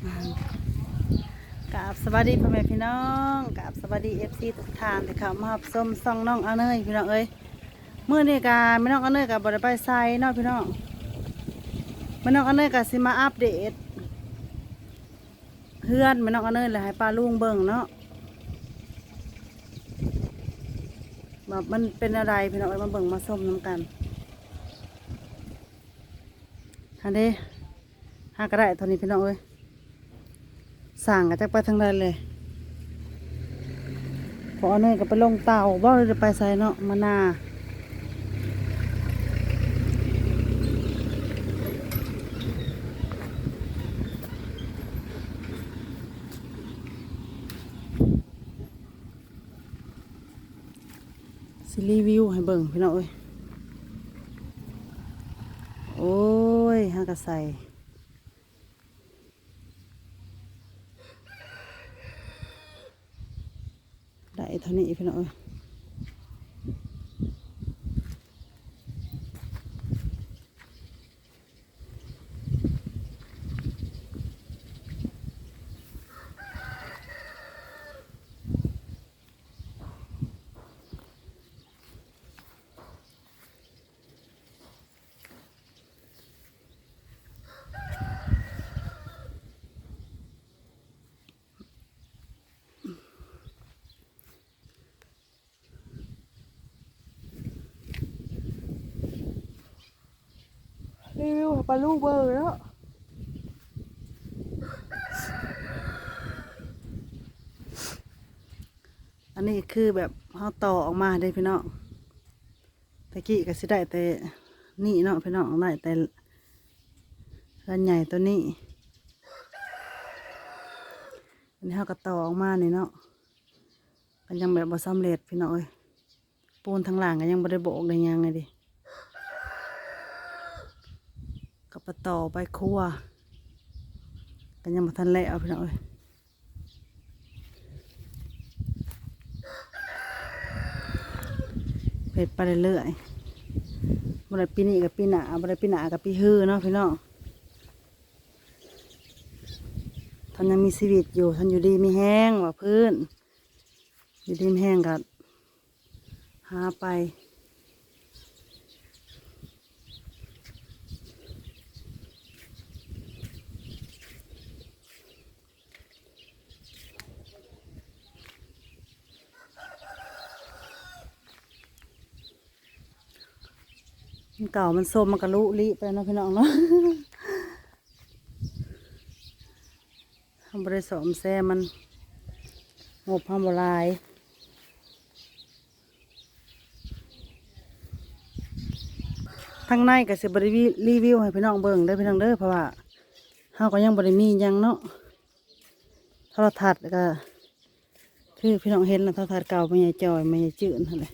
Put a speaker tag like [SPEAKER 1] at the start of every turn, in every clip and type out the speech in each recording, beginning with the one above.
[SPEAKER 1] กับสวัสดีพ่อแม่พี่น้องกับสวัสดีเอฟซีทุกทานที่เข้ามารับชมซองน้องอาเนยพี่น้องเอ้ยเมื่อนี้กาไม่น้องอาเนยกับบริไปไซเนาะพี่น้องไม่น้องอาเนยกับสิมาอัปเดตเพื่อนไม่น้องอาเนยเลยให้ป้าลุงเบิ่งเนาะแบบมันเป็นอะไรพี่น้องเอ้ยมาเบิ่งมาส้มน้ำกันฮันเด้หากระไรเท่านี้พี่น้องเอ้ย สั่งกันจากไปทางใดเลย พอเนยก็ไปลงเตาบ่เลยจะไปใส่เนาะมานาสิรีวิวให้เบิ่งพี่น้องเอ้ย โอ้ยฮากระใส่ เท่านี้พี่น้อง วิวปลาลูกเบอร์แล้วอันนี้คือแบบเขาต่อออกมาได้พี่น้องตะกี้ก็สิได้แต่นี่เนาะพี่น้องได้แต่รันใหญ่ตัวนี้อันนี้เขาก็ต่อออกมาเนี่เนาะก็ยังแบบบ่สำเร็จพี่น้องเอ้ยปูนทางหลังก็ยังบ่ได้โบกได้ยังไงดิ กับปะต่อไปครัวกันยังมาทันแล้วพี่น้องเอ้ยเผ็ดไปเรื่อยๆบริปีนี้กับปีหนาบริปีหนากับปีฮือเนาะพี่น้องท่านยังมีชีวิตอยู่ท่านอยู่ดีมีแห้งว่าพื้น อยู่ดีมีแห้งกับหาไป เก่ามันส้มมันกระลุลิไปเนาะพี่น้องเนาะทำบริสมแซมมันงบทำบลายทางในก็สิบริรีวิวให้พี่น้องเบิ่งได้พี่น้องเด้อเพราะว่าเฮาก็ยังบริมียังเนาะโทรทัศน์ก็คือพี่น้องเห็นแล้วโทรทัศน์เก่าไม่ใหญ่จอยไม่ใหญ่จืดนั่นแหละ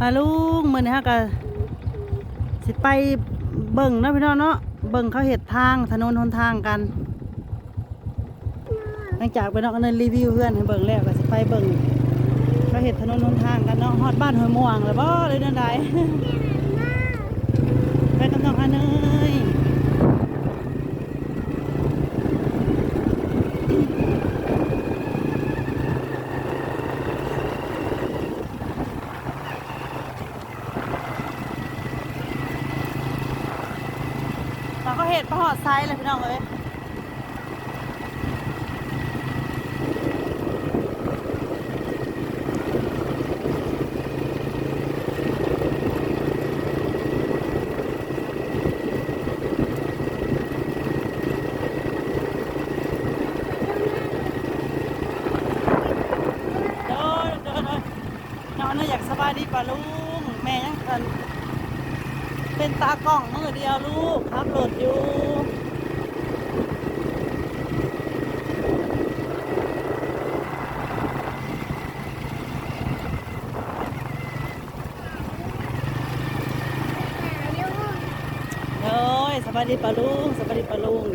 [SPEAKER 1] ปลุงมือนี้ฮะก็สิไปเบิ่งนะพี่น้องเนาะเบิ่งเขาเห็ดทางถนนหนทางกันหลังจากไปเนาะก็เนินรีวิวเพื่อนให้เบิ่งแล้วก็สิไปเบิ่งเขาเห็ดถนนหนทางกันเนาะฮอดบ้านหอยม่วงเลยบ่เลยนั่นใดไปกับน้องอันเนย ตอนเขาเห็หอดไซส์เลยพี่น้องเอ้ยเดินเดินเลยน้องน่าอยากสบายดีป่ะลุงแม่ยังเป็น เป็นตากล้องมือเดียวลูกขับรถอยู่เฮ้ยสบายดีปะลุงสบายดีปะลุง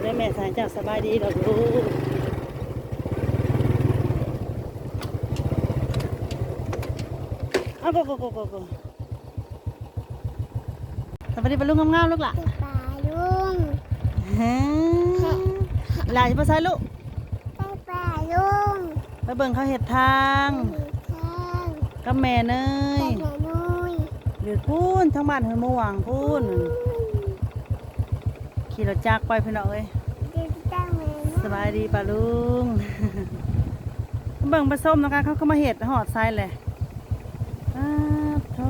[SPEAKER 1] ได้แม่สายจากสบายดีดอกลูก กโกโกโกโกสวัสดีปลาลุงงามๆลูกล่ะ
[SPEAKER 2] ปป่าลุง
[SPEAKER 1] ฮ้หลานจะไปใส่ลูก
[SPEAKER 2] ไปป่าลุง
[SPEAKER 1] ไปเบิ่งเขาเห็ดทางกับแม่เนย
[SPEAKER 2] แม่นุ้ย
[SPEAKER 1] เดือดพูนทั้งบ้านเฮือมวางพูนขี่รถจักรไปพี่น้องเอ้ยสบายดีปลาลุงเบิ่งผสมนะคะเขาเข้ามาเห็ดหอดไซเลย อ้าโธ่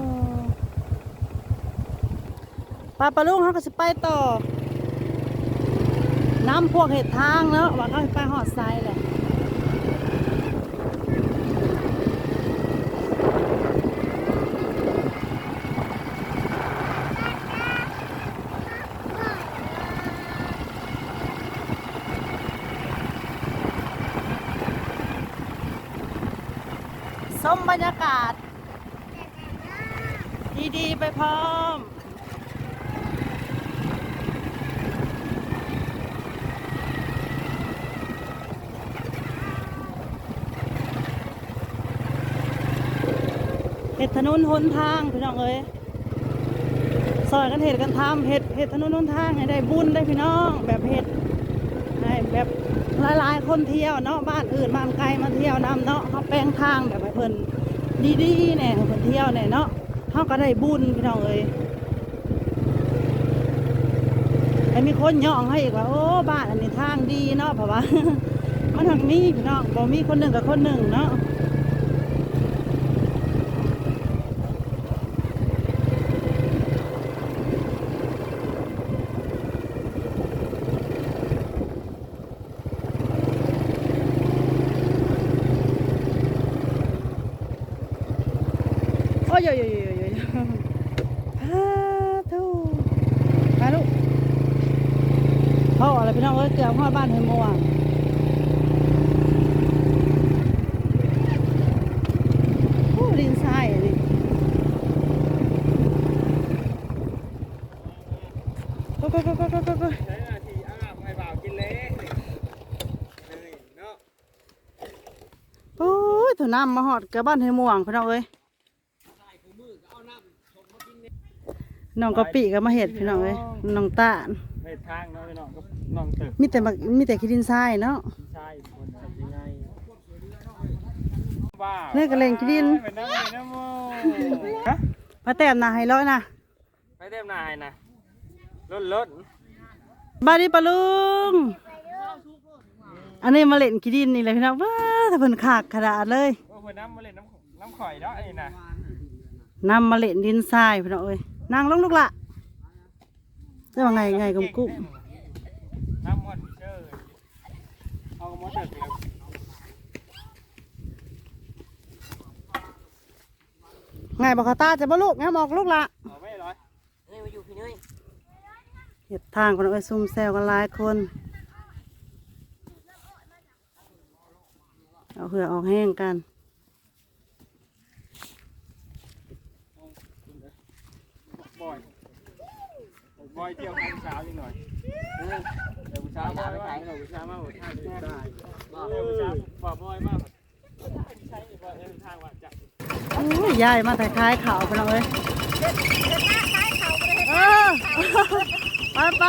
[SPEAKER 1] ปลาปลาลุงเขาก็สิไปต่อ น้ำพวกเห็ดทางเนาะว่าเขาไปหอดไซเละ สมบรรยากาศ ดีๆ ไปพร้อม เห็ด ถนนหนทางพี่น้องเอ้ยซอยกันเห็ดกันทำเห็ดเห็ดถนนหนทางให้ได้บุญได้พี่น้อง แบบเห็ดให้แบบหลายๆคนเที่ยวเนาะบ้านอื่นบ้านไกลมาเที่ยวนำเนาะเขาแปลงทางแบบเพิ่นดีๆเนี่ยเพิ่นเที่ยวเนี่ยเนาะเขาก็ได้บุญพี่น้องเอ้ยไอ้มีคนย่องให้อีกว่าโอ้บ้านอันนี้ทางดีเนาะเพราะว่ามันทางมีพี่น้องบ่มีคนหนึ่งกับคนหนึ่งเนาะ ยโยโยโยโยโยพาทูมาลูกพ่ออะไรพี่น้องเอ้ยเกือบพ่อบ้านเฮมัวโอ้ดินทรายนี่ก็ก็ก็ก็ก็ก็
[SPEAKER 3] ใช้นาทีอาไม่บ่ากินเละเลยเนาะ
[SPEAKER 1] โอ้ยถั่วน้ำมาหอดเกือบบ้านเฮมัวพี่น้องเอ้ย น้องกะปิก็มาเห็ดพี่น้องเอ้ยน้องตาล
[SPEAKER 3] ในทางเนาะพี่น้องก็น้องตึก
[SPEAKER 1] มีแต่บักมีแต่ขี้ดินทรายเนาะ
[SPEAKER 3] ใช่คนทำยังไงว้าว
[SPEAKER 1] เลิกกันเล่นกินดิน
[SPEAKER 3] ไปน้ำไปน้ำโมฮะ
[SPEAKER 1] มาแต้มหนาให้ร้อยนะ
[SPEAKER 3] ไปเต็มนายนะรถรถ
[SPEAKER 1] บายดีปะลุงอันนี้มาเล่นขี้ดินนี่เลยพี่น้องว้าถ้าเพิ่นขากขนาดเลย
[SPEAKER 3] ว่าเพื่อนน้ำมาเล่นน้ำน้ำข่อยเนาะไอ้น่ะ
[SPEAKER 1] นำมาเล่นดินทรายพี่น้องเอ้ย นั่งลงลูกละจะว่าไงไงกุมกุ้ม
[SPEAKER 3] น้ำมดเชอเอามดเด็กเลย
[SPEAKER 1] ไงบอกเขาตาจะบ่ลูกไงบอกลูกละ
[SPEAKER 3] เอาไม่ร้อย
[SPEAKER 1] เห็ดทางคนเอ้ยซุ่มแซวกันหลายคนเอาเหือออกแห้งกัน
[SPEAKER 3] บอยบอยเที่ยวกับผู้สาวนิดหน่อยเดี๋ยวผู้สาวมาว่าเดี๋ยวผู้สาวมาหัวท่าดีได้เดี๋ยวผู้สาวบอกบอยมากใช่บอยเดินทางว่าจะ
[SPEAKER 1] อุ้ยยายมาถ่ายคล้ายเขาพี่น้องเอ้ยเออไปไป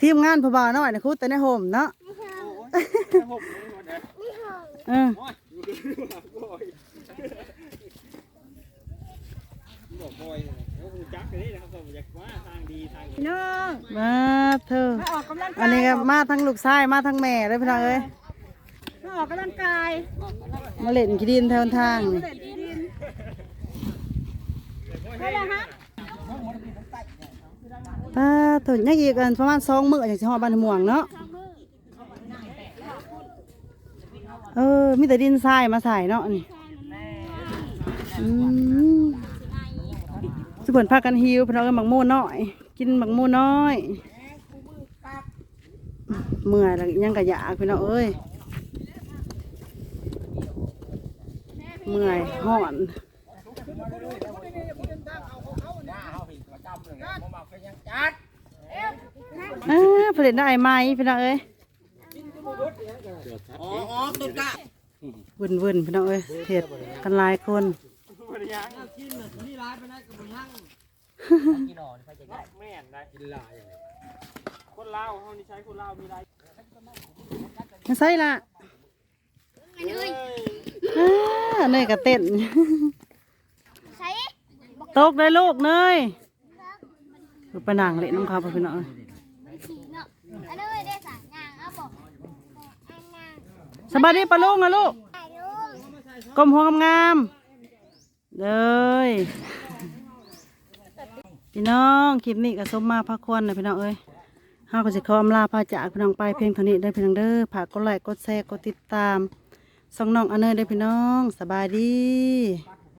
[SPEAKER 1] ทีมงานผู้บ่าวน้อยนะคุดแต่ในโฮมเนาะ
[SPEAKER 3] ผมไม่หมดเลย
[SPEAKER 1] เออ
[SPEAKER 3] โอ้ยบอยบอกบอยแล้วกูจักกั นนี่นะครับผมอยากว่าทางดีทางดี
[SPEAKER 1] น้องมาเธออันนี้ก็มาทั้งลูกชายมาทั้งแม่เลยพี่น้องเอ้ย
[SPEAKER 2] มาออกกำลังกาย
[SPEAKER 1] มาเล่นขี้ดินแถวทางนี่
[SPEAKER 2] ใช่แล้วฮะ
[SPEAKER 1] ป้าเถึงยังอีกอันประมาณสองมื้ออย่างสิฮอดบ้านม่วงเนาะเออมีแต่ดินทรายมาใส่เนาะนี่อืมสุ เพิ่นพากันหิวพี่น้องเอ้ยหมักหมูน้อย กินหมักหมูน้อยเมื่อยแล้วยังกะอยากพี่น้องเอ้ยเมื่อยห่อนเออผลิตได้ไหมพี่น้องเอ้ย
[SPEAKER 3] อ๋ออ๋อตุนกะ
[SPEAKER 1] วุ่นวุ่นๆพี่น้องเอ้ยเห็ดกันหลายคน
[SPEAKER 3] บ ริยัง
[SPEAKER 4] กินน่ะนี่ร้ายไปนะกับมึงหั่ง
[SPEAKER 5] กินอ่อนไปจะได้
[SPEAKER 3] แม่นได้
[SPEAKER 4] กินลายอย่างไร
[SPEAKER 3] คนลาวเฮานี่ใช้คนลาวมีไร
[SPEAKER 1] ไม่ใช่ละ
[SPEAKER 3] เฮ้ย
[SPEAKER 1] อ่าเนยก็เต้น
[SPEAKER 2] ใส่
[SPEAKER 1] ตกได้ลูกเนยดูไปนั่งเล่นน้องเขาไปพี่น้องเอ้ย
[SPEAKER 2] ขี่เนาะอันนี้ไม่ได้สั่งงานเอาบอกอันนั้น
[SPEAKER 1] สบายดีปะลุงนะลูก
[SPEAKER 2] ถ่ายรูป
[SPEAKER 1] กลมหัวงามๆเลย พี่น้องคลิปนี้ก็สมมาพระควรนะพี่น้องเอ้ยห้าก็จะขออำลาพาจากพี่น้องไปเพียงเท่านี้ได้พี่น้องเด้อฝากกดไลค์กดแชร์กดติดตามส่องน้องอันเนอร์ได้พี่น้องสบายดี